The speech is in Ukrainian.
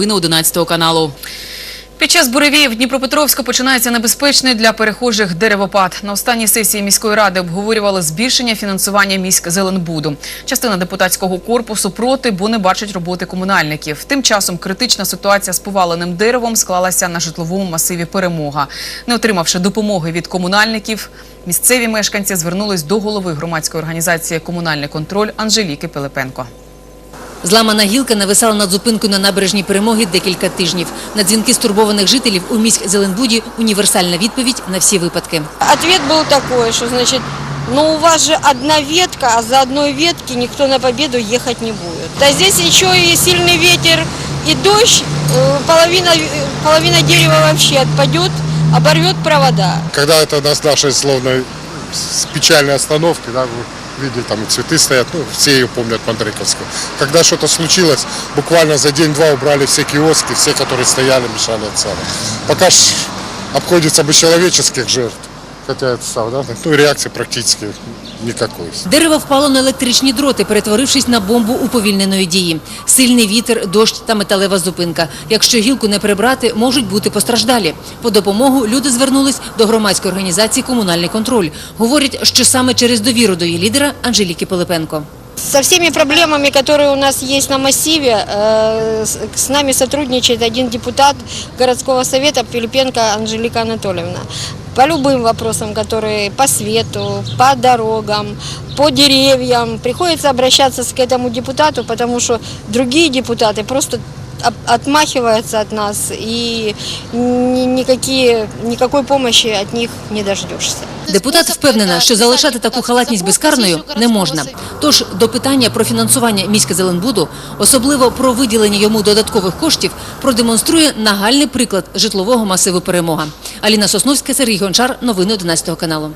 Новини 11 каналу. Під час буревіїв в Дніпропетровську починається небезпечний для перехожих деревопад. На останній сесії міської ради обговорювали збільшення фінансування міськ Зеленбуду. Частина депутатського корпусу проти, бо не бачать роботи комунальників. Тим часом критична ситуація з поваленим деревом склалася на житловому масиві Перемога. Не отримавши допомоги від комунальників, місцеві мешканці звернулись до голови громадської організації Комунальний контроль Анжеліки Пилипенко. Зламана гілка нависала над зупинкою на набережній перемоги декілька тижнів. На дзвінки стурбованих жителів у міськ Зеленбуді універсальна відповідь на всі випадки. Ответ был такой, что значит, ну у вас же одна ветка, а за одной ветки никто на победу ехать не будет. Да здесь еще и сильный ветер и дождь, э, половина, э, половина дерева вообще отпадет, оборвет провода. Когда это нас нашей словно с печальной остановки, да, вы видели, там и цветы стоят, ну, все ее помнят, Мандриковскую. Когда что-то случилось, буквально за день-два убрали все киоски, все, которые стояли, мешали от сада. Пока ж обходится без человеческих жертв, хотя это сам, да, ну, и реакции практически никакой. Дерево впало на електричні дроти, перетворившись на бомбу уповільненої дії. Сильний вітер, дощ та металева зупинка. Якщо гілку не прибрати, можуть бути постраждалі. По допомогу люди звернулись до громадської організації «Комунальний контроль». Говорять, що саме через довіру до її лідера Анжеліки Пилипенко. Со всеми проблемами, которые у нас есть на массиве, э, с- с нами сотрудничает один депутат городского совета Пилипенко Анжелика Анатольевна. По любым вопросам, которые по свету, по дорогам, по деревьям, приходится обращаться с- к этому депутату, потому что другие депутаты просто от- отмахиваются от нас и ни- никакие, никакой помощи от них не дождешься. Депутат впевнена, що залишати таку халатність безкарною не можна. Тож до питання про фінансування міська Зеленбуду, особливо про виділення йому додаткових коштів, продемонструє нагальний приклад житлового масиву «Перемога». Аліна Сосновська, Сергій Гончар. Новини 11 каналу.